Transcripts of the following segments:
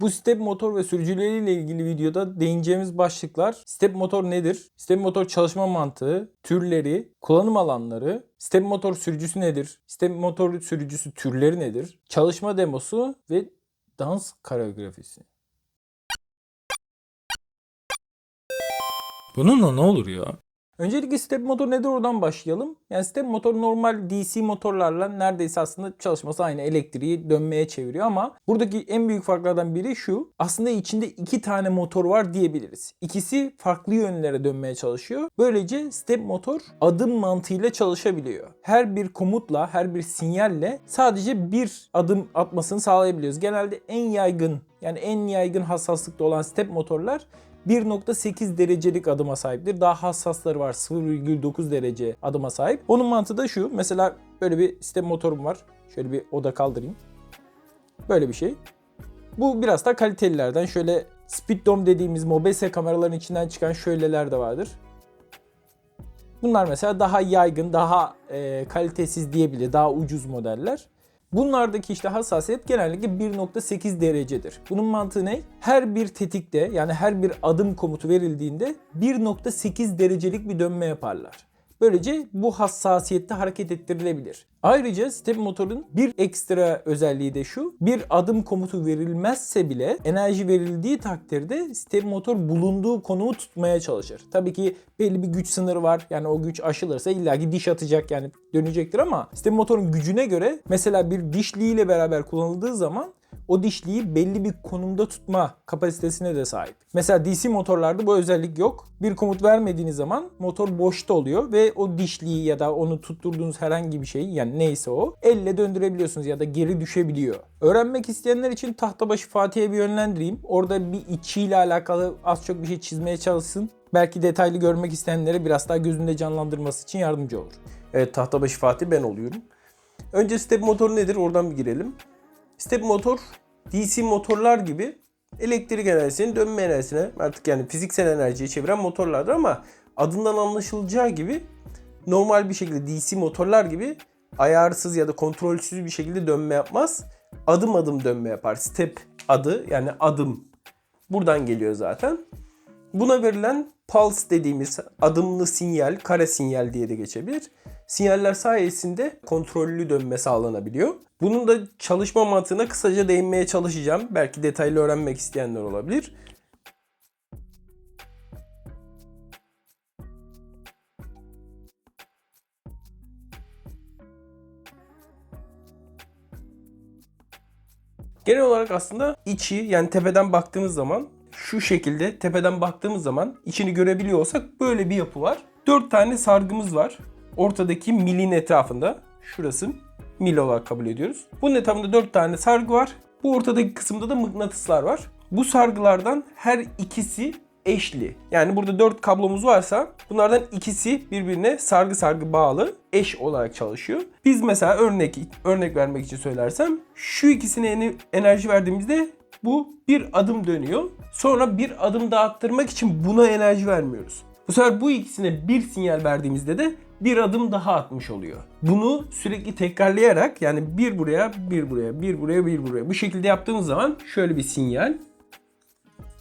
Bu step motor ve sürücüleriyle ilgili videoda değineceğimiz başlıklar step motor nedir? Step motor çalışma mantığı, türleri, kullanım alanları, step motor sürücüsü nedir? Step motor sürücüsü türleri nedir? Çalışma demosu ve dans koreografisi. Bununla ne olur ya? Öncelikle step motor nedir oradan başlayalım. Yani step motor normal DC motorlarla neredeyse aslında çalışması aynı elektriği dönmeye çeviriyor ama buradaki en büyük farklardan biri şu. Aslında içinde iki tane motor var diyebiliriz. İkisi farklı yönlere dönmeye çalışıyor. Böylece step motor adım mantığıyla çalışabiliyor. Her bir komutla, her bir sinyalle sadece bir adım atmasını sağlayabiliyoruz. Genelde en yaygın yani en yaygın hassaslıkta olan step motorlar 1.8 derecelik adıma sahiptir. Daha hassasları var 0,9 derece adıma sahip. Onun mantığı da şu. Mesela böyle bir step motorum var. Şöyle bir oda kaldırayım. Böyle bir şey. Bu biraz da kalitelilerden. Şöyle Speed Dome dediğimiz Mobese kameraların içinden çıkan şöyleler de vardır. Bunlar mesela daha yaygın, daha e, kalitesiz diyebilir, daha ucuz modeller. Bunlardaki işte hassasiyet genellikle 1.8 derecedir. Bunun mantığı ne? Her bir tetikte yani her bir adım komutu verildiğinde 1.8 derecelik bir dönme yaparlar. Böylece bu hassasiyette hareket ettirilebilir. Ayrıca step motorun bir ekstra özelliği de şu. Bir adım komutu verilmezse bile enerji verildiği takdirde step motor bulunduğu konumu tutmaya çalışır. Tabii ki belli bir güç sınırı var. Yani o güç aşılırsa illaki diş atacak yani dönecektir ama step motorun gücüne göre mesela bir dişliğiyle beraber kullanıldığı zaman o dişliği belli bir konumda tutma kapasitesine de sahip. Mesela DC motorlarda bu özellik yok. Bir komut vermediğiniz zaman motor boşta oluyor ve o dişliği ya da onu tutturduğunuz herhangi bir şeyi yani neyse o elle döndürebiliyorsunuz ya da geri düşebiliyor. Öğrenmek isteyenler için Tahtabaşı Fatih'e bir yönlendireyim. Orada bir içiyle alakalı az çok bir şey çizmeye çalışsın. Belki detaylı görmek isteyenlere biraz daha gözünde canlandırması için yardımcı olur. Evet Tahtabaşı Fatih ben oluyorum. Önce step motoru nedir oradan bir girelim. Step motor DC motorlar gibi elektrik enerjisini dönme enerjisine artık yani fiziksel enerjiye çeviren motorlardır ama adından anlaşılacağı gibi normal bir şekilde DC motorlar gibi ayarsız ya da kontrolsüz bir şekilde dönme yapmaz. Adım adım dönme yapar. Step adı yani adım buradan geliyor zaten. Buna verilen pulse dediğimiz adımlı sinyal, kare sinyal diye de geçebilir. Sinyaller sayesinde kontrollü dönme sağlanabiliyor. Bunun da çalışma mantığına kısaca değinmeye çalışacağım. Belki detaylı öğrenmek isteyenler olabilir. Genel olarak aslında içi yani tepeden baktığımız zaman şu şekilde tepeden baktığımız zaman içini görebiliyor olsak böyle bir yapı var. 4 tane sargımız var. Ortadaki milin etrafında. Şurası mil olarak kabul ediyoruz. Bunun etrafında 4 tane sargı var. Bu ortadaki kısımda da mıknatıslar var. Bu sargılardan her ikisi eşli. Yani burada 4 kablomuz varsa bunlardan ikisi birbirine sargı sargı bağlı eş olarak çalışıyor. Biz mesela örnek örnek vermek için söylersem şu ikisine ene- enerji verdiğimizde bu bir adım dönüyor. Sonra bir adım daha attırmak için buna enerji vermiyoruz. Bu sefer bu ikisine bir sinyal verdiğimizde de bir adım daha atmış oluyor. Bunu sürekli tekrarlayarak yani bir buraya, bir buraya, bir buraya, bir buraya bu şekilde yaptığımız zaman şöyle bir sinyal.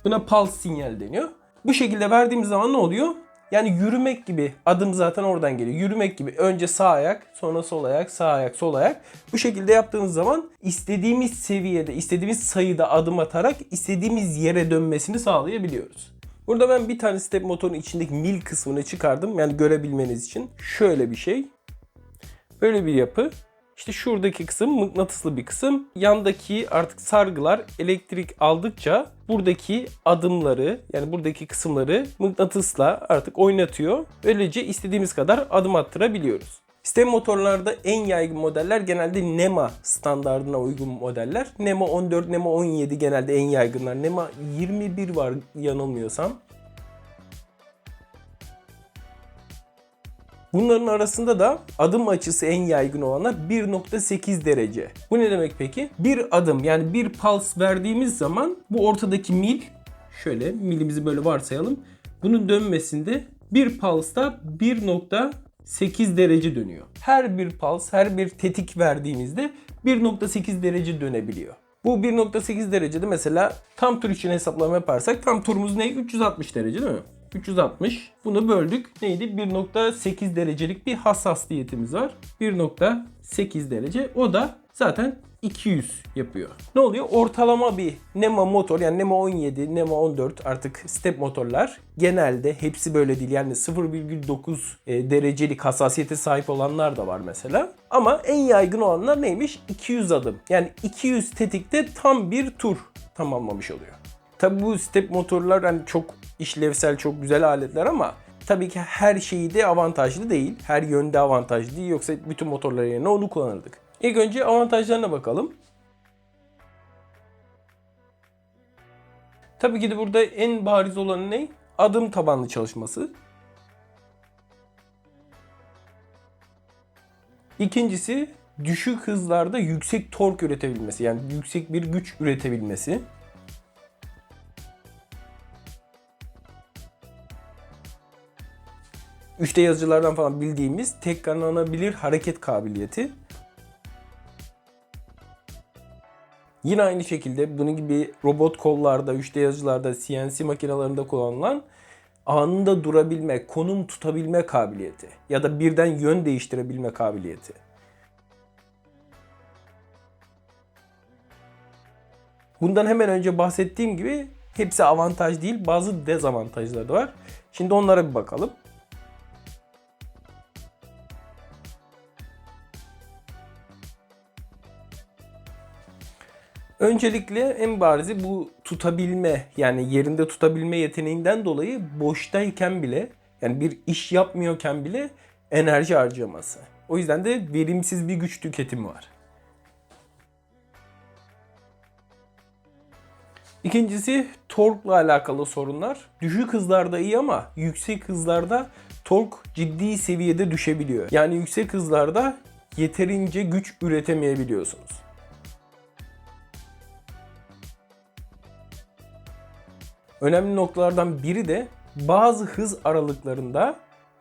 Buna pulse sinyal deniyor. Bu şekilde verdiğimiz zaman ne oluyor? Yani yürümek gibi adım zaten oradan geliyor. Yürümek gibi önce sağ ayak, sonra sol ayak, sağ ayak, sol ayak. Bu şekilde yaptığımız zaman istediğimiz seviyede, istediğimiz sayıda adım atarak istediğimiz yere dönmesini sağlayabiliyoruz. Burada ben bir tane step motorun içindeki mil kısmını çıkardım. Yani görebilmeniz için. Şöyle bir şey. Böyle bir yapı. İşte şuradaki kısım mıknatıslı bir kısım. Yandaki artık sargılar elektrik aldıkça buradaki adımları yani buradaki kısımları mıknatısla artık oynatıyor. Böylece istediğimiz kadar adım attırabiliyoruz. Sistem motorlarda en yaygın modeller genelde NEMA standartına uygun modeller. NEMA 14, NEMA 17 genelde en yaygınlar. NEMA 21 var yanılmıyorsam. Bunların arasında da adım açısı en yaygın olanlar 1.8 derece. Bu ne demek peki? Bir adım yani bir pulse verdiğimiz zaman bu ortadaki mil şöyle milimizi böyle varsayalım. Bunun dönmesinde bir pulse'da 1.8 derece dönüyor. Her bir pulse, her bir tetik verdiğimizde 1.8 derece dönebiliyor. Bu 1.8 derecede mesela tam tur için hesaplama yaparsak tam turumuz ne? 360 derece değil mi? 360. Bunu böldük. Neydi? 1.8 derecelik bir hassasiyetimiz var. 1.8 derece. O da zaten 200 yapıyor. Ne oluyor? Ortalama bir NEMA motor yani NEMA 17, NEMA 14 artık step motorlar genelde hepsi böyle değil. Yani 0,9 e, derecelik hassasiyete sahip olanlar da var mesela. Ama en yaygın olanlar neymiş? 200 adım. Yani 200 tetikte tam bir tur tamamlamış oluyor. Tabi bu step motorlar hani çok işlevsel, çok güzel aletler ama tabii ki her şeyi de avantajlı değil. Her yönde avantajlı değil. Yoksa bütün motorlar yerine onu kullanırdık. İlk önce avantajlarına bakalım. Tabii ki de burada en bariz olan ne? Adım tabanlı çalışması. İkincisi düşük hızlarda yüksek tork üretebilmesi. Yani yüksek bir güç üretebilmesi. Üçte yazıcılardan falan bildiğimiz tekrarlanabilir hareket kabiliyeti. Yine aynı şekilde bunun gibi robot kollarda, 3D yazıcılarda, CNC makinelerinde kullanılan anında durabilme, konum tutabilme kabiliyeti ya da birden yön değiştirebilme kabiliyeti. Bundan hemen önce bahsettiğim gibi hepsi avantaj değil, bazı dezavantajları da var. Şimdi onlara bir bakalım. Öncelikle en barizi bu tutabilme yani yerinde tutabilme yeteneğinden dolayı boştayken bile yani bir iş yapmıyorken bile enerji harcaması. O yüzden de verimsiz bir güç tüketimi var. İkincisi torkla alakalı sorunlar. Düşük hızlarda iyi ama yüksek hızlarda tork ciddi seviyede düşebiliyor. Yani yüksek hızlarda yeterince güç üretemeyebiliyorsunuz. Önemli noktalardan biri de bazı hız aralıklarında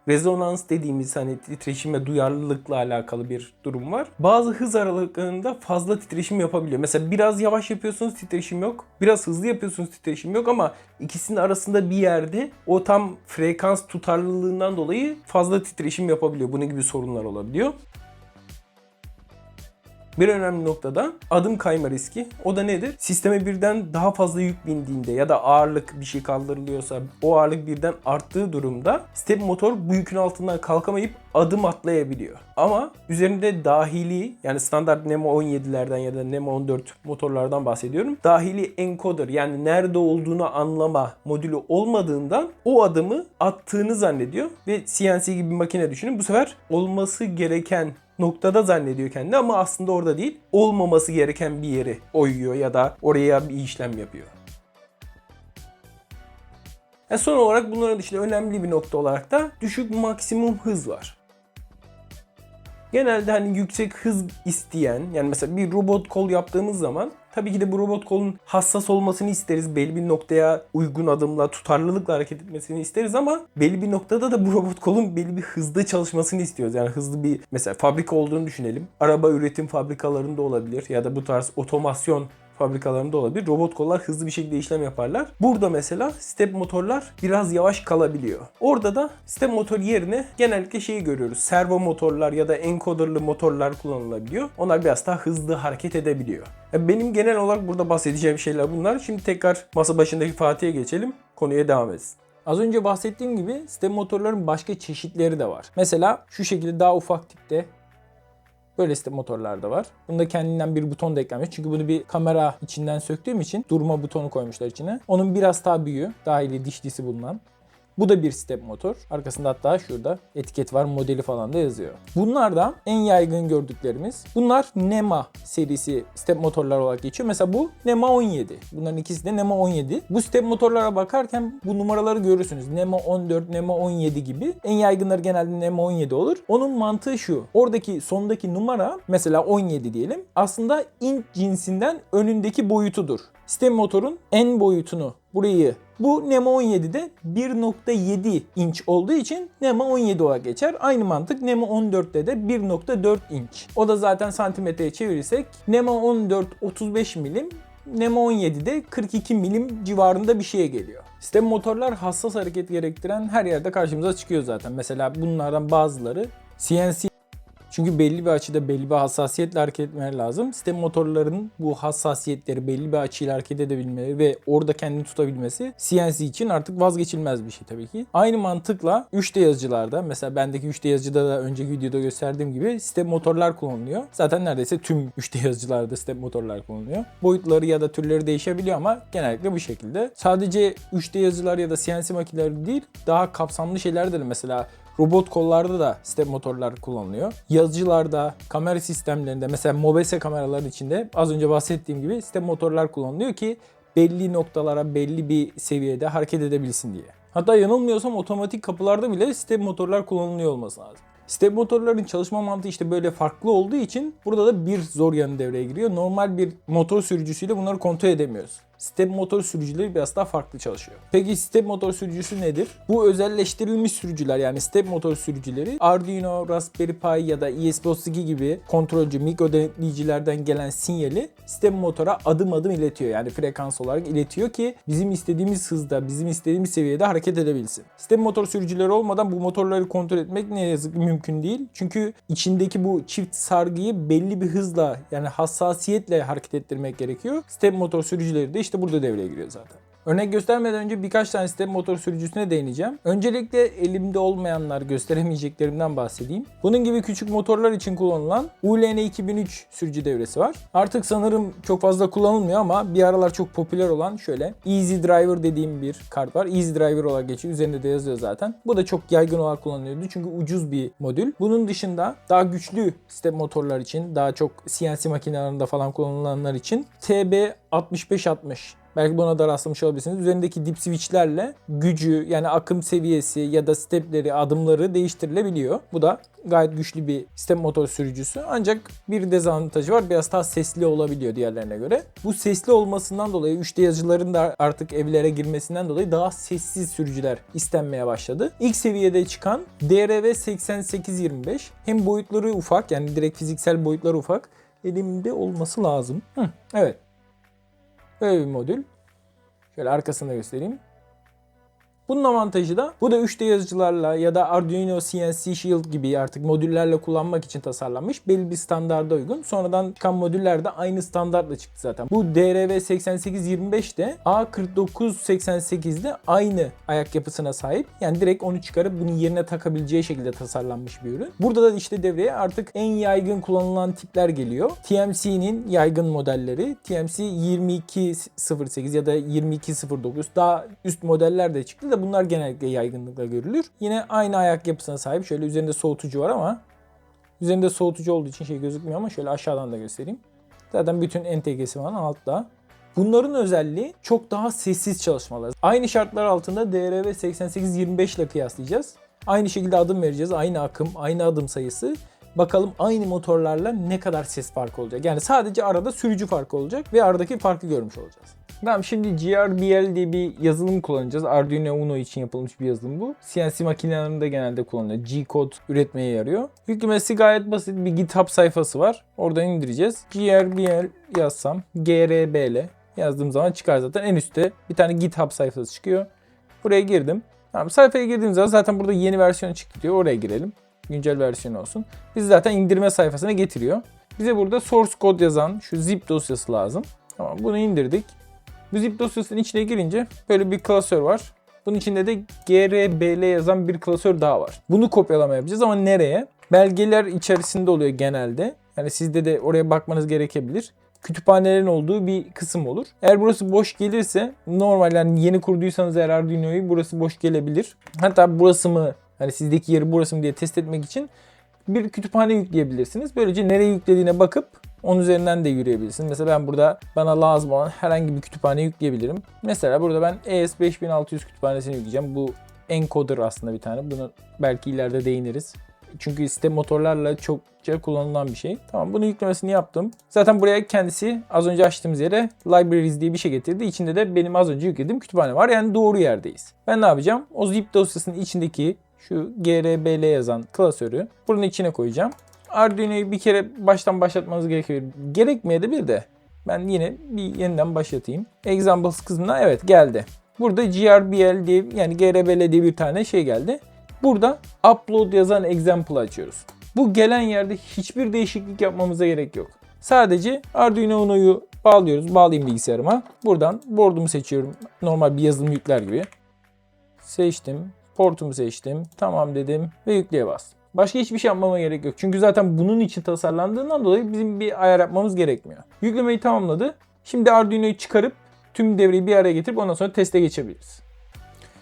rezonans dediğimiz hani titreşim ve duyarlılıkla alakalı bir durum var. Bazı hız aralıklarında fazla titreşim yapabiliyor. Mesela biraz yavaş yapıyorsunuz titreşim yok. Biraz hızlı yapıyorsunuz titreşim yok ama ikisinin arasında bir yerde o tam frekans tutarlılığından dolayı fazla titreşim yapabiliyor. Bunun gibi sorunlar olabiliyor. Bir önemli noktada adım kayma riski. O da nedir? Sisteme birden daha fazla yük bindiğinde ya da ağırlık bir şey kaldırılıyorsa o ağırlık birden arttığı durumda step motor bu yükün altından kalkamayıp adım atlayabiliyor. Ama üzerinde dahili yani standart Nemo 17'lerden ya da Nemo 14 motorlardan bahsediyorum. Dahili encoder yani nerede olduğunu anlama modülü olmadığından o adımı attığını zannediyor ve CNC gibi bir makine düşünün. Bu sefer olması gereken noktada zannediyor kendini ama aslında orada değil. Olmaması gereken bir yeri oyuyor ya da oraya bir işlem yapıyor. E son olarak bunların dışında önemli bir nokta olarak da düşük maksimum hız var. Genelde hani yüksek hız isteyen yani mesela bir robot kol yaptığımız zaman tabii ki de bu robot kolun hassas olmasını isteriz. Belli bir noktaya uygun adımla tutarlılıkla hareket etmesini isteriz ama belli bir noktada da bu robot kolun belli bir hızda çalışmasını istiyoruz. Yani hızlı bir mesela fabrika olduğunu düşünelim. Araba üretim fabrikalarında olabilir ya da bu tarz otomasyon fabrikalarında olabilir. Robot kollar hızlı bir şekilde işlem yaparlar. Burada mesela step motorlar biraz yavaş kalabiliyor. Orada da step motor yerine genellikle şeyi görüyoruz. Servo motorlar ya da encoderlı motorlar kullanılabiliyor. Onlar biraz daha hızlı hareket edebiliyor. Benim genel olarak burada bahsedeceğim şeyler bunlar. Şimdi tekrar masa başındaki Fatih'e geçelim. Konuya devam etsin. Az önce bahsettiğim gibi step motorların başka çeşitleri de var. Mesela şu şekilde daha ufak tipte Böyle step motorlar da var. Bunda kendinden bir buton da eklenmiş. Çünkü bunu bir kamera içinden söktüğüm için durma butonu koymuşlar içine. Onun biraz daha büyüğü, dahili dişlisi bulunan. Bu da bir step motor. Arkasında hatta şurada etiket var, modeli falan da yazıyor. Bunlardan en yaygın gördüklerimiz. Bunlar NEMA serisi step motorlar olarak geçiyor. Mesela bu NEMA 17. Bunların ikisi de NEMA 17. Bu step motorlara bakarken bu numaraları görürsünüz. NEMA 14, NEMA 17 gibi. En yaygınları genelde NEMA 17 olur. Onun mantığı şu. Oradaki sondaki numara mesela 17 diyelim. Aslında int cinsinden önündeki boyutudur. Step motorun en boyutunu burayı Bu Nemo 17'de 1.7 inç olduğu için Nemo 17 olarak geçer. Aynı mantık Nemo 14'te de 1.4 inç. O da zaten santimetreye çevirirsek Nemo 14 35 milim, Nemo 17'de 42 milim civarında bir şeye geliyor. Sistem motorlar hassas hareket gerektiren her yerde karşımıza çıkıyor zaten. Mesela bunlardan bazıları CNC çünkü belli bir açıda belli bir hassasiyetle hareket etmeleri lazım. Sistem motorlarının bu hassasiyetleri belli bir açıyla hareket edebilmeleri ve orada kendini tutabilmesi CNC için artık vazgeçilmez bir şey tabii ki. Aynı mantıkla 3D yazıcılarda mesela bendeki 3D yazıcıda da önceki videoda gösterdiğim gibi sistem motorlar kullanılıyor. Zaten neredeyse tüm 3D yazıcılarda sistem motorlar kullanılıyor. Boyutları ya da türleri değişebiliyor ama genellikle bu şekilde. Sadece 3D yazıcılar ya da CNC makineleri değil daha kapsamlı şeyler de mesela Robot kollarda da step motorlar kullanılıyor. Yazıcılarda, kamera sistemlerinde mesela Mobese kameraların içinde az önce bahsettiğim gibi step motorlar kullanılıyor ki belli noktalara belli bir seviyede hareket edebilsin diye. Hatta yanılmıyorsam otomatik kapılarda bile step motorlar kullanılıyor olması lazım. Step motorların çalışma mantığı işte böyle farklı olduğu için burada da bir zor yanı devreye giriyor. Normal bir motor sürücüsüyle bunları kontrol edemiyoruz. Step motor sürücüleri biraz daha farklı çalışıyor. Peki step motor sürücüsü nedir? Bu özelleştirilmiş sürücüler yani step motor sürücüleri Arduino, Raspberry Pi ya da ESP32 gibi kontrolcü mikro denetleyicilerden gelen sinyali step motora adım adım iletiyor. Yani frekans olarak iletiyor ki bizim istediğimiz hızda, bizim istediğimiz seviyede hareket edebilsin. Step motor sürücüleri olmadan bu motorları kontrol etmek ne yazık ki mümkün değil. Çünkü içindeki bu çift sargıyı belli bir hızla yani hassasiyetle hareket ettirmek gerekiyor. Step motor sürücüleri de işte burada devreye giriyor zaten. Örnek göstermeden önce birkaç tane step motor sürücüsüne değineceğim. Öncelikle elimde olmayanlar gösteremeyeceklerimden bahsedeyim. Bunun gibi küçük motorlar için kullanılan ULN 2003 sürücü devresi var. Artık sanırım çok fazla kullanılmıyor ama bir aralar çok popüler olan şöyle Easy Driver dediğim bir kart var. Easy Driver olarak geçiyor. Üzerinde de yazıyor zaten. Bu da çok yaygın olarak kullanılıyordu çünkü ucuz bir modül. Bunun dışında daha güçlü step motorlar için, daha çok CNC makinelerinde falan kullanılanlar için TB 6560 Belki buna da rastlamış olabilirsiniz. Üzerindeki dip switchlerle gücü yani akım seviyesi ya da stepleri, adımları değiştirilebiliyor. Bu da gayet güçlü bir sistem motor sürücüsü. Ancak bir dezavantajı var. Biraz daha sesli olabiliyor diğerlerine göre. Bu sesli olmasından dolayı 3D yazıcıların da artık evlere girmesinden dolayı daha sessiz sürücüler istenmeye başladı. İlk seviyede çıkan DRV 8825 hem boyutları ufak yani direkt fiziksel boyutları ufak elimde olması lazım. Hı, evet. Böyle bir modül. Şöyle arkasını da göstereyim. Bunun avantajı da bu da 3D yazıcılarla ya da Arduino CNC Shield gibi artık modüllerle kullanmak için tasarlanmış. Belli bir standarda uygun. Sonradan çıkan modüller de aynı standartla çıktı zaten. Bu DRV 8825 de A4988'de aynı ayak yapısına sahip. Yani direkt onu çıkarıp bunun yerine takabileceği şekilde tasarlanmış bir ürün. Burada da işte devreye artık en yaygın kullanılan tipler geliyor. TMC'nin yaygın modelleri. TMC 2208 ya da 2209 daha üst modeller de çıktı da bunlar genellikle yaygınlıkla görülür. Yine aynı ayak yapısına sahip. Şöyle üzerinde soğutucu var ama üzerinde soğutucu olduğu için şey gözükmüyor ama şöyle aşağıdan da göstereyim. Zaten bütün entegresi falan altta. Bunların özelliği çok daha sessiz çalışmalar. Aynı şartlar altında DRV 8825 ile kıyaslayacağız. Aynı şekilde adım vereceğiz. Aynı akım, aynı adım sayısı. Bakalım aynı motorlarla ne kadar ses farkı olacak. Yani sadece arada sürücü farkı olacak ve aradaki farkı görmüş olacağız. Tamam şimdi GRBL diye bir yazılım kullanacağız. Arduino Uno için yapılmış bir yazılım bu. CNC makinelerinde genelde kullanılıyor. G-kod üretmeye yarıyor. Yüklemesi gayet basit bir GitHub sayfası var. Oradan indireceğiz. GRBL yazsam GRBL yazdığım zaman çıkar zaten. En üstte bir tane GitHub sayfası çıkıyor. Buraya girdim. Tamam sayfaya girdiğim zaman zaten burada yeni versiyon çıktı diyor. Oraya girelim. Güncel versiyon olsun. Biz zaten indirme sayfasına getiriyor. Bize burada source code yazan şu zip dosyası lazım. Tamam bunu indirdik. Bu zip dosyasının içine girince böyle bir klasör var. Bunun içinde de GRBL yazan bir klasör daha var. Bunu kopyalama yapacağız ama nereye? Belgeler içerisinde oluyor genelde. Yani sizde de oraya bakmanız gerekebilir. Kütüphanelerin olduğu bir kısım olur. Eğer burası boş gelirse normal yani yeni kurduysanız eğer Arduino'yu burası boş gelebilir. Hatta burası mı hani sizdeki yeri burası mı diye test etmek için bir kütüphane yükleyebilirsiniz. Böylece nereye yüklediğine bakıp onun üzerinden de yürüyebilirsiniz. Mesela ben burada bana lazım olan herhangi bir kütüphane yükleyebilirim. Mesela burada ben ES5600 kütüphanesini yükleyeceğim. Bu encoder aslında bir tane. Bunu belki ileride değiniriz. Çünkü sistem motorlarla çokça kullanılan bir şey. Tamam bunu yüklemesini yaptım. Zaten buraya kendisi az önce açtığımız yere libraries diye bir şey getirdi. İçinde de benim az önce yüklediğim kütüphane var. Yani doğru yerdeyiz. Ben ne yapacağım? O zip dosyasının içindeki şu grbl yazan klasörü bunun içine koyacağım. Arduino'yu bir kere baştan başlatmanız gerekiyor. Gerekmeyebilir de ben yine bir yeniden başlatayım. Examples kısmına evet geldi. Burada GRBL diye yani GRBL diye bir tane şey geldi. Burada upload yazan example açıyoruz. Bu gelen yerde hiçbir değişiklik yapmamıza gerek yok. Sadece Arduino Uno'yu bağlıyoruz. Bağlayayım bilgisayarıma. Buradan board'umu seçiyorum. Normal bir yazılım yükler gibi. Seçtim. Portumu seçtim. Tamam dedim ve yükleye bastım. Başka hiçbir şey yapmama gerek yok. Çünkü zaten bunun için tasarlandığından dolayı bizim bir ayar yapmamız gerekmiyor. Yüklemeyi tamamladı. Şimdi Arduino'yu çıkarıp tüm devreyi bir araya getirip ondan sonra teste geçebiliriz.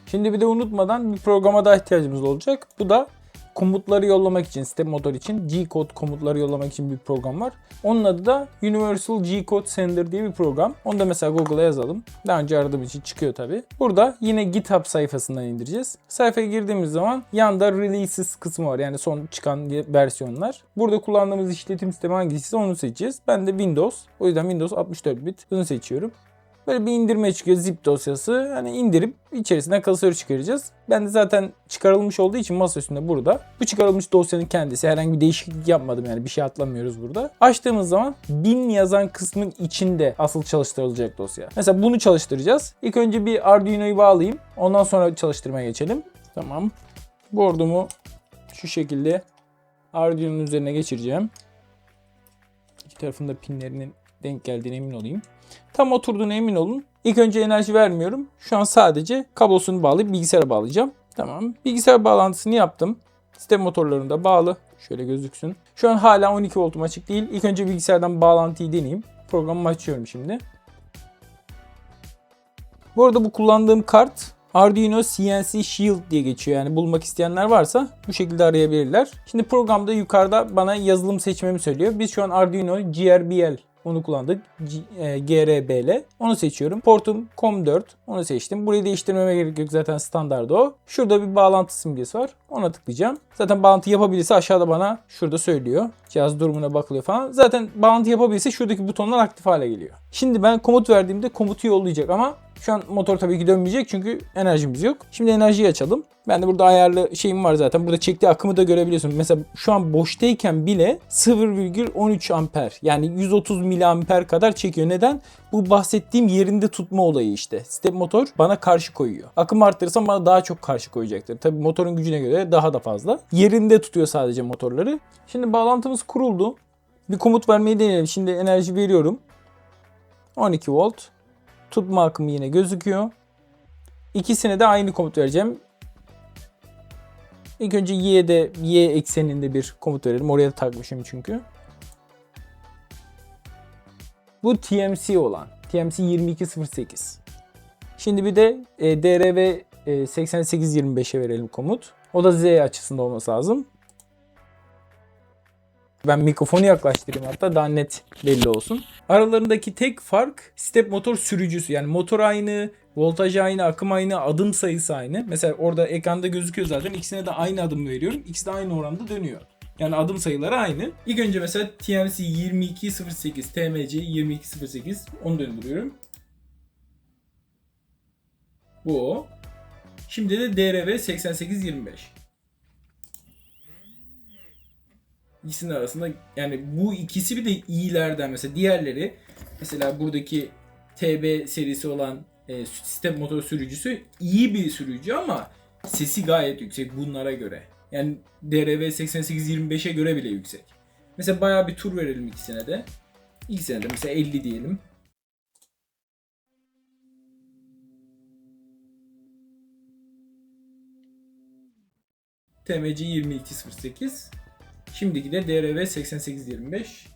Şimdi bir de unutmadan bir programa daha ihtiyacımız olacak. Bu da komutları yollamak için, step motor için G-code komutları yollamak için bir program var. Onun adı da Universal G-code Sender diye bir program. Onu da mesela Google'a yazalım. Daha önce aradığım için çıkıyor tabi. Burada yine GitHub sayfasından indireceğiz. Sayfaya girdiğimiz zaman yanda releases kısmı var. Yani son çıkan versiyonlar. Burada kullandığımız işletim sistemi hangisi onu seçeceğiz. Ben de Windows. O yüzden Windows 64 bit. Bunu seçiyorum. Böyle bir indirme çıkıyor zip dosyası. Hani indirip içerisinden klasörü çıkaracağız. Ben de zaten çıkarılmış olduğu için masa üstünde burada. Bu çıkarılmış dosyanın kendisi. Herhangi bir değişiklik yapmadım yani bir şey atlamıyoruz burada. Açtığımız zaman bin yazan kısmın içinde asıl çalıştırılacak dosya. Mesela bunu çalıştıracağız. İlk önce bir Arduino'yu bağlayayım. Ondan sonra çalıştırmaya geçelim. Tamam. Board'umu şu şekilde Arduino'nun üzerine geçireceğim. İki tarafında pinlerinin denk geldiğine emin olayım. Tam oturduğuna emin olun. İlk önce enerji vermiyorum. Şu an sadece kablosunu bağlayıp bilgisayara bağlayacağım. Tamam. Bilgisayar bağlantısını yaptım. Sistem motorlarım da bağlı. Şöyle gözüksün. Şu an hala 12 voltum açık değil. İlk önce bilgisayardan bağlantıyı deneyeyim. Programımı açıyorum şimdi. Bu arada bu kullandığım kart Arduino CNC Shield diye geçiyor. Yani bulmak isteyenler varsa bu şekilde arayabilirler. Şimdi programda yukarıda bana yazılım seçmemi söylüyor. Biz şu an Arduino GRBL onu kullandık. E, GRBL. Onu seçiyorum. Portum COM4. Onu seçtim. Burayı değiştirmeme gerek yok. Zaten standart o. Şurada bir bağlantı simgesi var. Ona tıklayacağım. Zaten bağlantı yapabilirse aşağıda bana şurada söylüyor. Cihaz durumuna bakılıyor falan. Zaten bağlantı yapabilirse şuradaki butonlar aktif hale geliyor. Şimdi ben komut verdiğimde komutu yollayacak ama şu an motor tabii ki dönmeyecek çünkü enerjimiz yok. Şimdi enerjiyi açalım. Ben de burada ayarlı şeyim var zaten. Burada çektiği akımı da görebiliyorsun. Mesela şu an boştayken bile 0,13 amper yani 130 miliamper kadar çekiyor. Neden? Bu bahsettiğim yerinde tutma olayı işte. Step motor bana karşı koyuyor. Akım arttırırsam bana daha çok karşı koyacaktır. Tabii motorun gücüne göre daha da fazla. Yerinde tutuyor sadece motorları. Şimdi bağlantımız kuruldu. Bir komut vermeyi deneyelim. Şimdi enerji veriyorum. 12 volt. Tutma akımı yine gözüküyor. İkisine de aynı komut vereceğim. İlk önce y'de y ekseninde bir komut verelim. Oraya da takmışım çünkü. Bu TMC olan. TMC 2208. Şimdi bir de e, DRV e, 8825'e verelim komut. O da Z açısında olması lazım. Ben mikrofonu yaklaştırayım hatta daha net belli olsun. Aralarındaki tek fark step motor sürücüsü. Yani motor aynı, voltaj aynı, akım aynı, adım sayısı aynı. Mesela orada ekranda gözüküyor zaten. İkisine de aynı adım veriyorum. İkisi de aynı oranda dönüyor. Yani adım sayıları aynı. İlk önce mesela TMC 2208, TMC 2208 onu döndürüyorum. Bu o. Şimdi de DRV 8825. İkisinin arasında yani bu ikisi bir de iyilerden mesela diğerleri mesela buradaki TB serisi olan e, sistem motor sürücüsü iyi bir sürücü ama sesi gayet yüksek bunlara göre. Yani DRV 8825'e göre bile yüksek. Mesela bayağı bir tur verelim ikisine de. İkisine de mesela 50 diyelim. TMC 2208. Şimdiki de DRV 8825.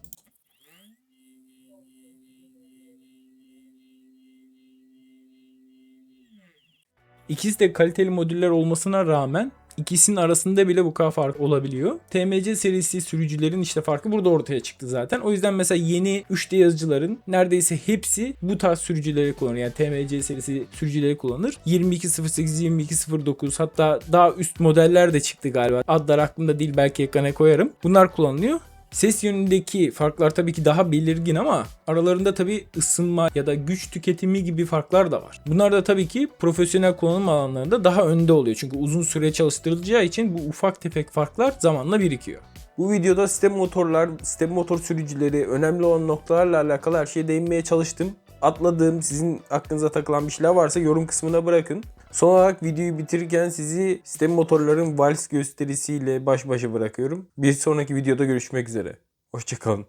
İkisi de kaliteli modüller olmasına rağmen ikisinin arasında bile bu kadar fark olabiliyor. TMC serisi sürücülerin işte farkı burada ortaya çıktı zaten. O yüzden mesela yeni 3D yazıcıların neredeyse hepsi bu tarz sürücüleri kullanır. Yani TMC serisi sürücüleri kullanır. 2208, 2209 hatta daha üst modeller de çıktı galiba. Adlar aklımda değil belki ekrana koyarım. Bunlar kullanılıyor. Ses yönündeki farklar tabii ki daha belirgin ama aralarında tabii ısınma ya da güç tüketimi gibi farklar da var. Bunlar da tabii ki profesyonel kullanım alanlarında daha önde oluyor. Çünkü uzun süre çalıştırılacağı için bu ufak tefek farklar zamanla birikiyor. Bu videoda sistem motorlar, sistem motor sürücüleri, önemli olan noktalarla alakalı her şeye değinmeye çalıştım. Atladığım, sizin aklınıza takılan bir şeyler varsa yorum kısmına bırakın. Son olarak videoyu bitirirken sizi sistem motorların vals gösterisiyle baş başa bırakıyorum. Bir sonraki videoda görüşmek üzere. Hoşçakalın.